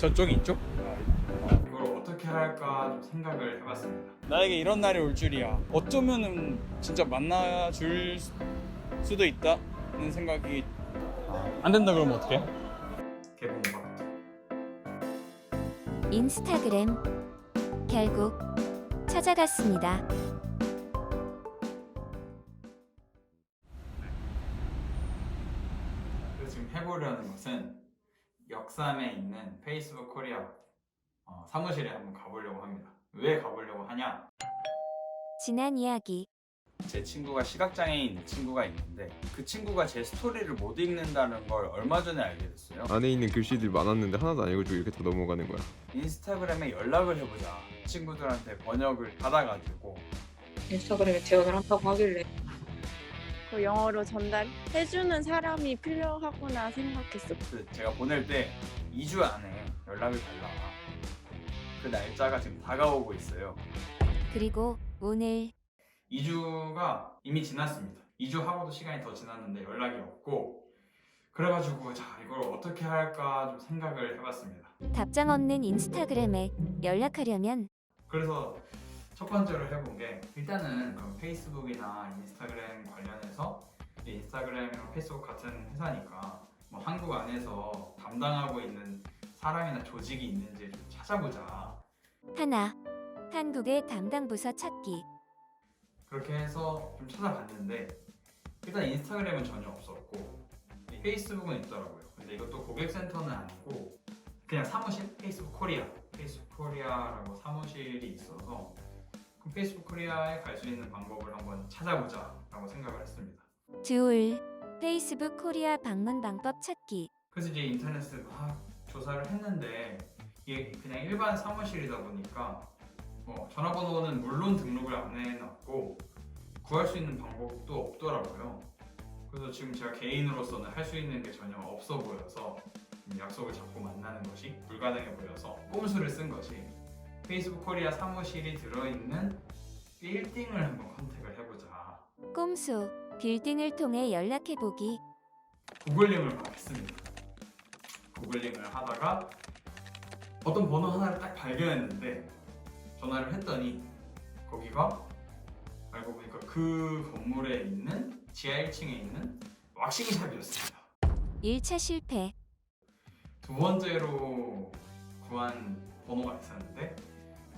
저쪽 이쪽? 이걸 어떻게 할까 좀 생각을 해봤습니다. 나에게 이런 날이 올 줄이야. 어쩌면은 진짜 만나줄 수- 수도 있다는 생각이 안 된다 그러면 어떡해? 개봉박두. 인스타그램 결국 찾아갔습니다. 그래서 지금 해보려는 것은 역삼에 있는 페이스북 코리아 어, 사무실에 한번 가보려고 합니다. 왜 가보려고 하냐? 지난 이야기 제 친구가 시각장애인 친구가 있는데 그 친구가 제 스토리를 못 읽는다는 걸 얼마 전에 알게 됐어요. 안에 있는 글씨들이 많았는데 하나도 안 읽어주고 이렇게 다 넘어가는 거야. 인스타그램에 연락을 해보자. 친구들한테 번역을 받아가지고 인스타그램에 지원을 한다고 하길래 그 영어로 전달해주는 사람이 필요하구나 생각했어. 그 제가 보낼 때 2주 안에 연락을 달라. 그 날짜가 지금 다가오고 있어요. 그리고 오늘 2주가 이미 지났습니다. 2주 하고도 시간이 더 지났는데 연락이 없고 그래가지고 자 이걸 어떻게 할까 좀 생각을 해봤습니다. 답장 없는 인스타그램에 연락하려면 그래서 첫 번째로 해본 게 일단은 그럼 페이스북이나 인스타그램 관련해서 이 인스타그램이랑 페이스북 같은 회사니까 뭐 한국 안에서 담당하고 있는 사람이나 조직이 있는지 좀 찾아보자. 하나 한국의 담당 부서 찾기 그렇게 해서 좀 찾아봤는데 일단 인스타그램은 전혀 없었고 이 페이스북은 있더라고요. 근데 이것도 고객센터는 아니고 그냥 사무실 페이스북 코리아 페이스북 코리아라고 사무실이 있어서 페이스북 코리아에 갈 수 있는 방법을 한번 찾아보자 라고 생각을 했습니다. 둘 페이스북 코리아 방문 방법 찾기 그래서 이제 인터넷을 막 조사를 했는데 이게 그냥 일반 사무실이다 보니까 어, 전화번호는 물론 등록을 안 해놨고 구할 수 있는 방법도 없더라고요. 그래서 지금 제가 개인으로서는 할 수 있는 게 전혀 없어 보여서 좀 약속을 잡고 만나는 것이 불가능해 보여서 꼼수를 쓴 것이 페이스북 코리아 사무실이 들어있는 빌딩을 한번 컨택을 해보자. 꼼수 빌딩을 통해 연락해보기 구글링을 막 했습니다. 구글링을 하다가 어떤 번호 하나를 딱 발견했는데 전화를 했더니 거기가 알고 보니까 그 건물에 있는 지하 1층에 있는 왁싱샵이었습니다. 1차 실패 두 번째로 구한 번호가 있었는데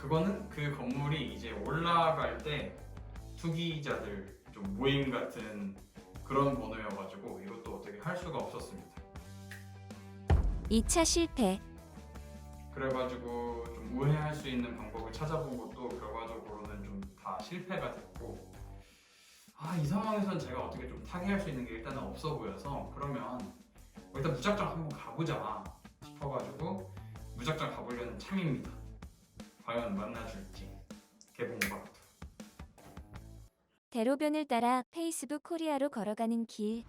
그거는 그 건물이 이제 올라갈 때 투기자들 좀 모임 같은 그런 번호여가지고 이것도 어떻게 할 수가 없었습니다. 2차 실패 그래가지고 좀 우회할 수 있는 방법을 찾아본 것도 결과적으로는 좀 다 실패가 됐고 아 이 상황에선 제가 어떻게 좀 타개할 수 있는 게 일단은 없어 보여서 그러면 뭐 일단 무작정 한번 가보자 싶어가지고 무작정 가보려는 참입니다 과연 만나줄지. 개봉박두 대로변을 따라 페이스북 코리아로 걸어가는 길.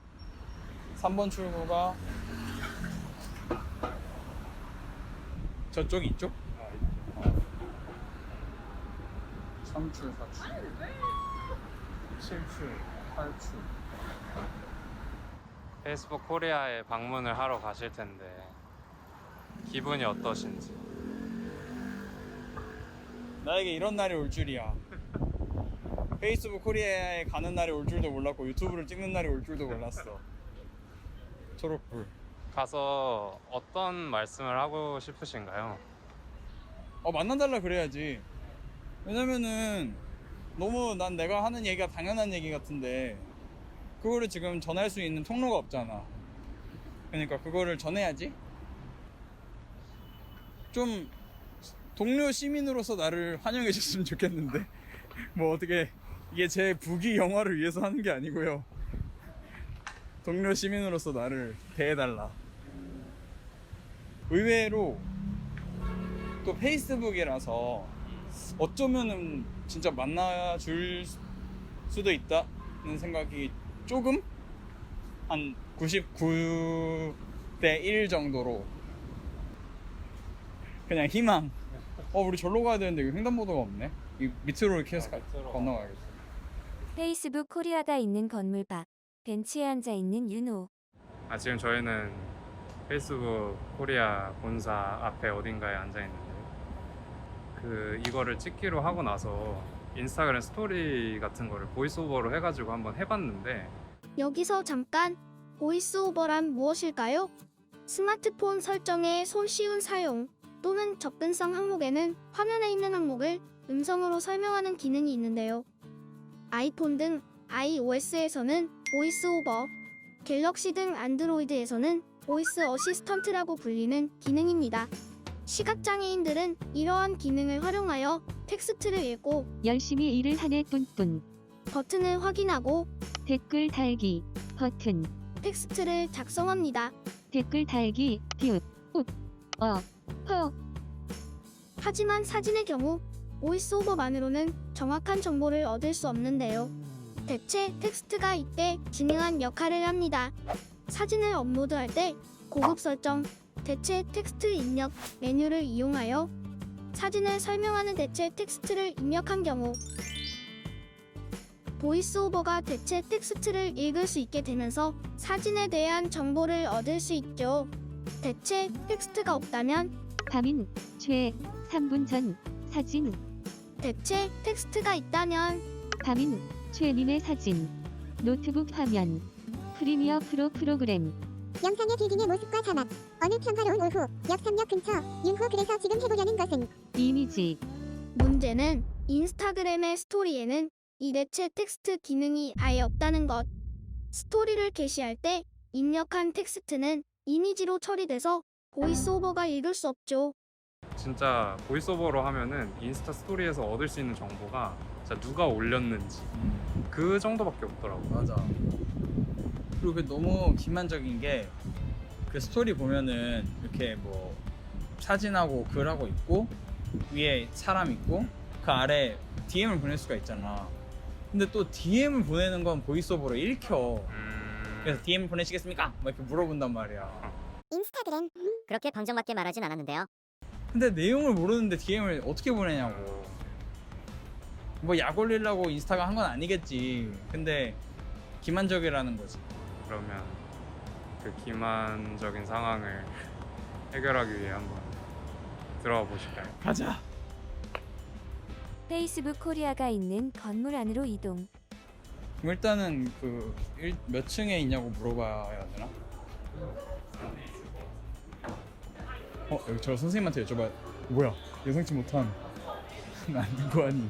3번 출구가 저쪽 이쪽? 3출, 4출, 7출, 8출. 페이스북 코리아에 방문을 하러 가실 텐데 기분이 어떠신지 나에게 이런 날이 올 줄이야. 페이스북 코리아에 가는 날이 올 줄도 몰랐고 유튜브를 찍는 날이 올 줄도 몰랐어. 초록불. 가서 어떤 말씀을 하고 싶으신가요? 어 만나달라 그래야지. 왜냐면은 너무 난 내가 하는 얘기가 당연한 얘기 같은데 그거를 지금 전할 수 있는 통로가 없잖아. 그러니까 그거를 전해야지. 좀 동료 시민으로서 나를 환영해 줬으면 좋겠는데 뭐 어떻게 이게 제 부귀 영화를 위해서 하는 게 아니고요. 동료 시민으로서 나를 대해달라. 의외로 또 페이스북이라서 어쩌면은 진짜 만나줄 수도 있다는 생각이 조금 한 99대 1 정도로 그냥 희망. 어 우리 절로 가야 되는데 횡단보도가 없네. 이 밑으로 이렇게 해서 가- 건너가야겠어. 페이스북 코리아가 있는 건물 밖 벤치에 앉아 있는 윤호 아, 지금 저희는 페이스북 코리아 본사 앞에 어딘가에 앉아 있는데 그 이거를 찍기로 하고 나서 인스타그램 스토리 같은 거를 보이스오버로 해가지고 한번 해봤는데 여기서 잠깐 보이스오버란 무엇일까요? 스마트폰 설정의 손쉬운 사용 또는 접근성 항목에는 화면에 있는 항목을 음성으로 설명하는 기능이 있는데요. 아이폰 등 iOS에서는 보이스 오버, 갤럭시 등 안드로이드에서는 보이스 어시스턴트라고 불리는 기능입니다. 시각장애인들은 이러한 기능을 활용하여 텍스트를 읽고 열심히 일을 하네 뚠뚠 버튼을 확인하고 댓글 달기 버튼 텍스트를 작성합니다. 댓글 달기 뷰웃어 퍼 하지만 사진의 경우 보이스오버만으로는 정확한 정보를 얻을 수 없는데요. 대체 텍스트가 이때 중요한 역할을 합니다. 사진을 업로드할 때 고급 설정, 대체 텍스트 입력 메뉴를 이용하여 사진을 설명하는 대체 텍스트를 입력한 경우 보이스오버가 대체 텍스트를 읽을 수 있게 되면서 사진에 대한 정보를 얻을 수 있죠. 대체 텍스트가 없다면? 밤인 최 3분 전 사진. 대체 텍스트가 있다면? 밤인 최님의 사진. 노트북 화면. 프리미어 프로 프로그램. 영상의 빌딩의 모습과 자막. 어느 평화로운 오후 역삼역 근처 윤호 그래서 지금 해보려는 것은? 이미지. 문제는 인스타그램의 스토리에는 이 대체 텍스트 기능이 아예 없다는 것. 스토리를 게시할 때 입력한 텍스트는 이미지로 처리돼서 보이스오버가 읽을 수 없죠. 진짜 보이스오버로 하면은 인스타 스토리에서 얻을 수 있는 정보가 진짜 누가 올렸는지 그 정도밖에 없더라고. 맞아. 그리고 그 너무 기만적인 게 그 스토리 보면은 이렇게 뭐 사진하고 글하고 있고 위에 사람 있고 그 아래 DM을 보낼 수가 있잖아. 근데 또 DM을 보내는 건 보이스오버로 읽혀. 음... 그래서 DM 보내시겠습니까? 막 이렇게 물어본단 말이야. 인스타그램 그렇게 방정맞게 말하진 않았는데요. 근데 내용을 모르는데 DM을 어떻게 보내냐고. 뭐 약 올리려고 인스타가 한 건 아니겠지. 근데 기만적이라는 거지. 그러면 그 기만적인 상황을 해결하기 위해 한번 들어가 보실까요? 가자. 페이스북 코리아가 있는 건물 안으로 이동. 그럼 일단은 그 몇 층에 있냐고 물어봐야 되나? 어 여기 저 선생님한테 여쭤봐. 뭐야 예상치 못한 하니.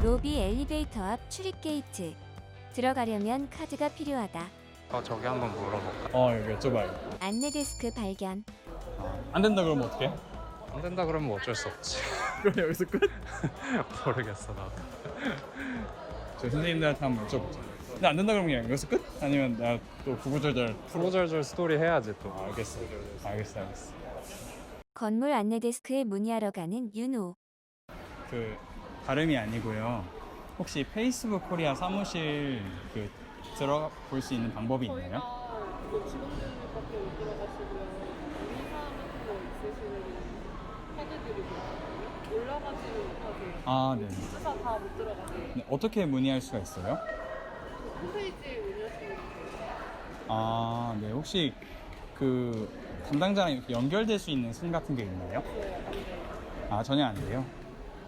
로비 엘리베이터 앞 출입 게이트. 들어가려면 카드가 필요하다. 어, 저기 한번 물어볼까? 어 여기 여쭤봐요. 안내 데스크 발견. 안 된다 그러면 어떡해? 안 된다 그러면 뭐 어쩔 수 없지. 그럼 여기서 끝? 모르겠어 나도. 저 선생님들한테 한번 여쭤보자. 근데 안 된다 그러면 그냥 여기서 끝? 아니면 내가 또 구구절절 프로절절 스토리 해야지 또. 아, 알겠어. 알겠어 알겠어. 건물 안내 데스크에 문의하러 가는 윤호. 그 다름이 아니고요. 혹시 페이스북 코리아 사무실 그 들어가 볼 수 있는 방법이 있나요? 직원들 밖에 못 들어가시고요. 문의사항 같은 거 있으시면 카드 드리고 올라가지는 못하세요. 아, 네. 주사 다 못 들어가세요. 네, 어떻게 문의할 수가 있어요? 홈페이지에 돼요. 아, 네. 혹시 그 담당자랑 이렇게 연결될 수 있는 순 같은 게 있나요? 아, 전혀 안 돼요?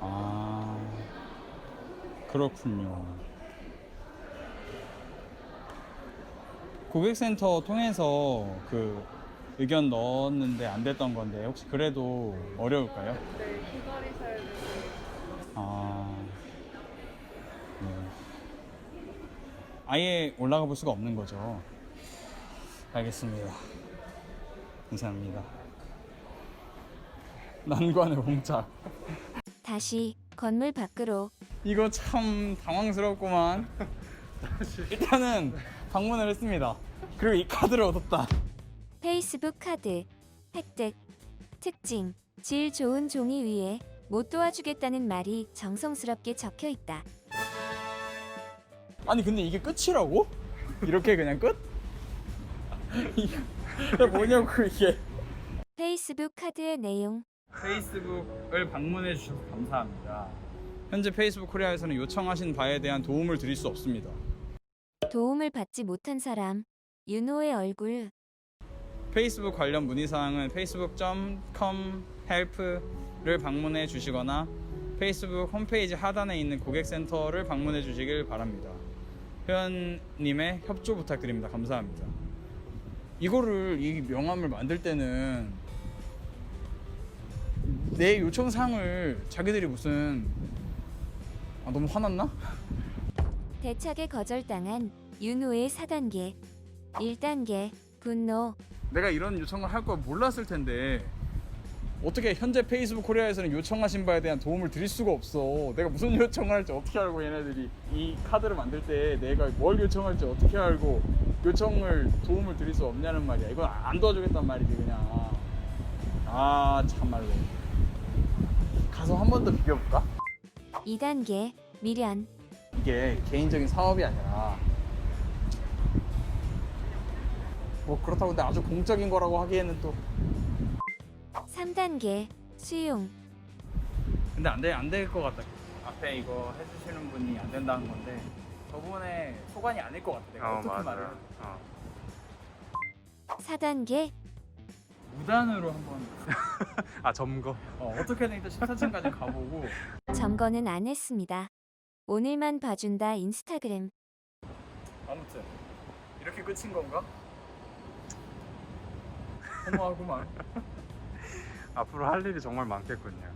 아, 그렇군요. 고객센터 통해서 그 의견 넣었는데 안 됐던 건데 혹시 그래도 어려울까요? 네, 기다리셔야 돼요. 아, 네. 아예 올라가 볼 수가 없는 거죠. 알겠습니다. 감사합니다. 난관의 봉착. 다시 건물 밖으로. 이거 참 당황스럽구만. 일단은 방문을 했습니다. 그리고 이 카드를 얻었다. 페이스북 카드. 획득. 특징. 질 좋은 종이 위에 못 도와주겠다는 말이 정성스럽게 적혀 있다. 아니 근데 이게 끝이라고? 이렇게 그냥 끝? 이게 뭐냐고 이게. 페이스북 카드의 내용. 페이스북을 방문해 주셔서 감사합니다. 현재 페이스북 코리아에서는 요청하신 바에 대한 도움을 드릴 수 없습니다. 도움을 받지 못한 사람. 윤호의 얼굴. 페이스북 관련 문의 사항은 facebook.com help를 방문해 주시거나 페이스북 홈페이지 하단에 있는 고객센터를 방문해 주시길 바랍니다. 회원님의 협조 부탁드립니다. 감사합니다. 이거를 이 명함을 만들 때는 내 요청 사항을 자기들이 무슨 아 너무 화났나? 대차게 거절당한 윤호의 4단계 1단계 분노 내가 이런 요청을 할 걸 몰랐을 텐데 어떻게 현재 페이스북 코리아에서는 요청하신 바에 대한 도움을 드릴 수가 없어. 내가 무슨 요청을 할지 어떻게 알고 얘네들이 이 카드를 만들 때 내가 뭘 요청할지 어떻게 알고 요청을 도움을 드릴 수 없냐는 말이야. 이건 안 도와주겠단 말이지 그냥. 아 참말로. 가서 한 번 더 비벼볼까? 2단계 미련 이게 개인적인 사업이 아니라 뭐 그렇다고 근데 아주 공적인 거라고 하기에는 또 3단계 수용 근데 안 돼, 안 될 것 같다. 앞에 이거 해주시는 분이 안 된다는 건데 저분의 소관이 아닐 것 같아. 내가 어 어 떻게 말을 맞아요. 어. 4단계 무단으로 한번 아 점거. 어, 어떻게든 일단 14층까지 가보고 점거는 안 했습니다. 오늘만 봐준다 인스타그램 아무튼 이렇게 끝인 건가? 허무하구만. 앞으로 할 일이 정말 많겠군요.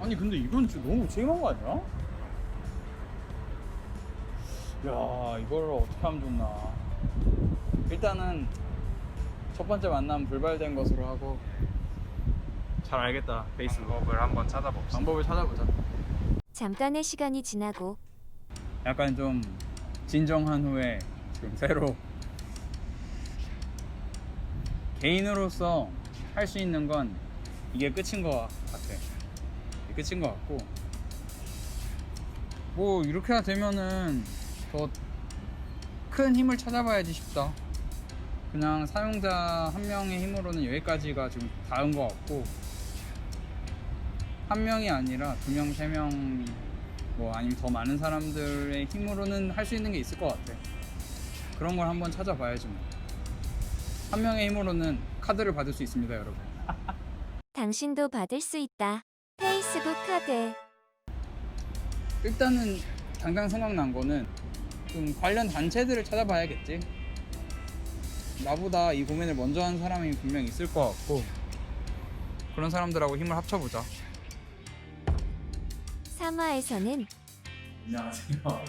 아니 근데 이건 좀 너무 책임한 거 아니야? 야 이걸 어떻게 하면 좋나 일단은 첫 번째 만남 불발된 것으로 하고 잘 알겠다 페이스북 방법을 한번 찾아봅시다. 방법을 찾아보자 잠깐의 시간이 지나고 약간 좀 진정한 후에 지금 새로 개인으로서 할 수 있는 건 이게 끝인 것 같아. 끝인 것 같고 뭐 이렇게 되면은 더 큰 힘을 찾아봐야지 싶다. 그냥 사용자 한 명의 힘으로는 여기까지가 지금 닿은 것 같고 한 명이 아니라 두 명, 세 명, 뭐 아니면 더 많은 사람들의 힘으로는 할 수 있는 게 있을 것 같아. 그런 걸 한번 찾아봐야지 뭐. 한 명의 힘으로는 카드를 받을 수 있습니다, 여러분. 당신도 받을 수 있다. 페이스북 카드 일단은 당장 생각난 거는 좀 관련 단체들을 찾아봐야겠지. 나보다 이 고민을 먼저 한 사람이 분명 있을 것 같고 그런 사람들하고 힘을 합쳐보자. 3화에서는 안녕하세요.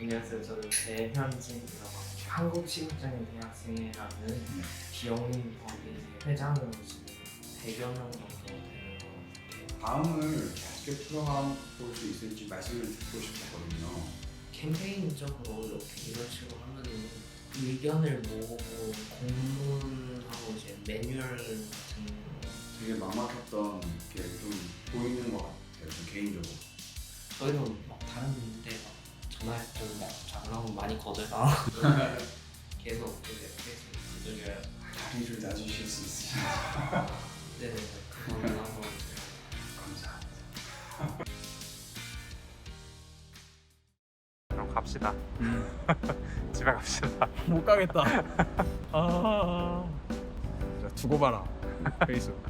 안녕하세요. 저는 배현진이라고 합니다. 한국시국장애 대학생회라는 기영법의 회장으로 지금 100여 명 정도 되는 것 같아요. 다음을 어떻게 풀어볼 수 있을지 말씀을 듣고 싶었거든요. 캠페인적으로 이렇게 이런 식으로 하면은 의견을 모으고 공문하고 이제 매뉴얼 같은 되게 막막했던 게 좀 보이는 것 같아요. 좀 개인적으로. 저희도 막 다른 분들 막 전화할 때잘 나오면 많이 거절당하고 계속 이제 계속 두드려요. 다리를 놔주실 수 있으신지 네네 그거는 한번 감사합니다. 그럼 갑시다. 음. 집에 갑시다. 못 가겠다. 아. 자, 두고 봐라. 페이스북.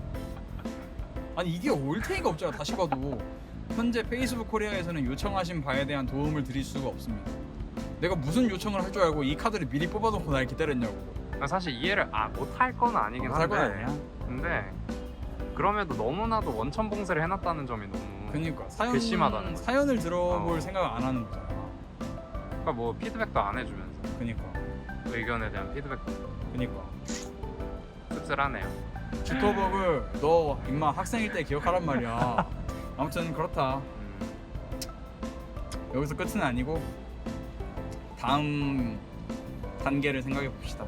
아니 이게 올테이가 없잖아. 다시 봐도 현재 페이스북 코리아에서는 요청하신 바에 대한 도움을 드릴 수가 없습니다. 내가 무슨 요청을 할 줄 알고 이 카드를 미리 뽑아놓고 날 기다렸냐고. 난 사실 이해를 아, 못할 건 아니긴 못할 한데. 건 아니야. 근데 그럼에도 너무나도 원천 봉쇄를 해놨다는 점이 너무 그니까 사연 괘씸하다는 거지. 사연을 들어볼 어. 생각 안 하는 거잖아. 그러니까 뭐 피드백도 안 해주면서 그니까 의견에 대한 피드백도 그니까 씁쓸하네요. 주터벅을 너 임마 학생일 때 기억하란 말이야. 아무튼 그렇다. 음, 여기서 끝은 아니고 다음 단계를 생각해 봅시다.